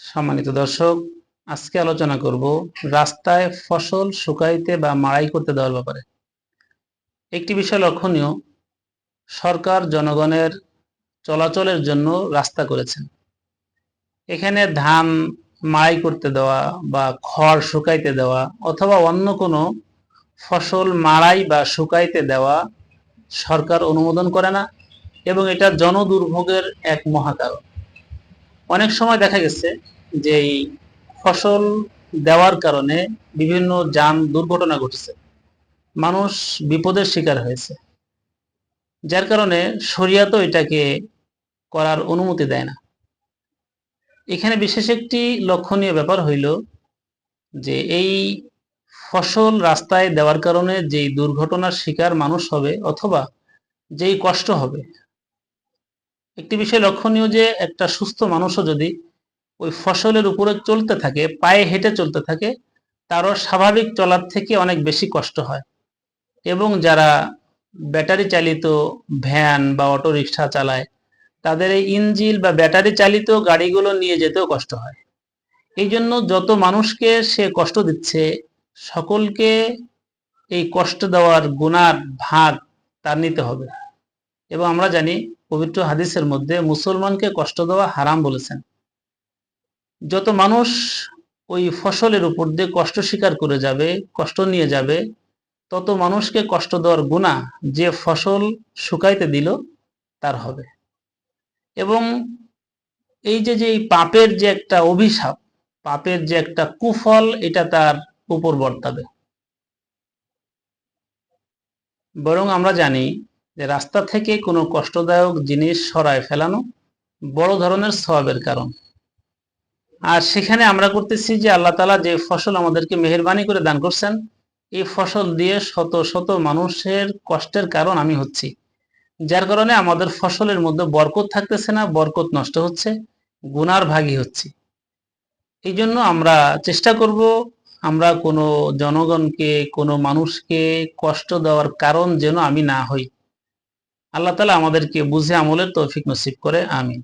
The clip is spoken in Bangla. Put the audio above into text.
সম্মানিত দর্শক, আজকে আলোচনা করব রাস্তায় ফসল শুকাইতে বা মাড়াই করতে দেওয়ার ব্যাপারে। একটি বিষয় লক্ষণীয়, সরকার জনগণের চলাচলের জন্য রাস্তা করেছেন। এখানে ধান মাড়াই করতে দেওয়া বা খড় শুকাইতে দেওয়া অথবা অন্য কোনো ফসল মাড়াই বা শুকাইতে দেওয়া সরকার অনুমোদন করে না এবং এটা জনদুর্ভোগের এক মহাকারণ। অনেক সময় দেখা গেছে যে ফসল দেওয়ার কারণে বিভিন্ন যান দুর্ঘটনা ঘটেছে। মানুষ বিপদের শিকার হয়েছে। যার কারণে শরিয়াত এটাকে করার অনুমতি দেয় না। এখানে বিশেষ একটি লক্ষণীয় ব্যাপার হইল যে এই ফসল রাস্তায় দেওয়ার কারণে যেই দুর্ঘটনার শিকার মানুষ হবে অথবা যেই কষ্ট হবে একটি বিষয় লক্ষণীয় যে একটা সুস্থ মানুষও যদি ওই ফসলের উপরে চলতে থাকে, পায়ে হেঁটে চলতে থাকে, তারও স্বাভাবিক চলার থেকে অনেক বেশি কষ্ট হয়। এবং যারা ব্যাটারি চালিত ভ্যান বা অটো রিক্সা চালায়, তাদের এই ইঞ্জিল বা ব্যাটারি চালিত গাড়িগুলো নিয়ে যেতেও কষ্ট হয়। এই জন্য যত মানুষকে সে কষ্ট দিচ্ছে, সকলকে এই কষ্ট দেওয়ার গুণার ভাগ তার নিতে হবে। এবং আমরা জানি পবিত্র হাদিসের মধ্যে মুসলমানকে কষ্ট দেওয়া হারাম বলেছেন। যত মানুষ ওই ফসলের উপর দিয়ে কষ্ট স্বীকার করে যাবে, কষ্ট নিয়ে যাবে, তত মানুষকে কষ্ট দেওয়ার গুণা যে ফসল শুকাইতে দিল, তার হবে। এবং এই যে যে পাপের যে একটা অভিশাপ, পাপের যে একটা কুফল, এটা তার উপর বর্তাবে। বরং আমরা জানি যে রাস্তা থেকে কোনো কষ্টদায়ক জিনিস সরায় ফেলানো বড় ধরনের সবাবের কারণ। আর সেখানে আমরা করতেছি যে আল্লাহ তালা যে ফসল আমাদেরকে মেহরবানি করে দান করছেন, এই ফসল দিয়ে শত শত মানুষের কষ্টের কারণ আমি হচ্ছি। যার কারণে আমাদের ফসলের মধ্যে বরকত থাকতেছে না, বরকত নষ্ট হচ্ছে, গুনার ভাগী হচ্ছে। এই জন্য আমরা চেষ্টা করব, আমরা কোনো জনগণকে, কোনো মানুষকে কষ্ট দেওয়ার কারণ যেন আমি না হই। আল্লাহ তালা আমাদেরকে বুঝে আমলের তৌফিক নসিব করে আমিন।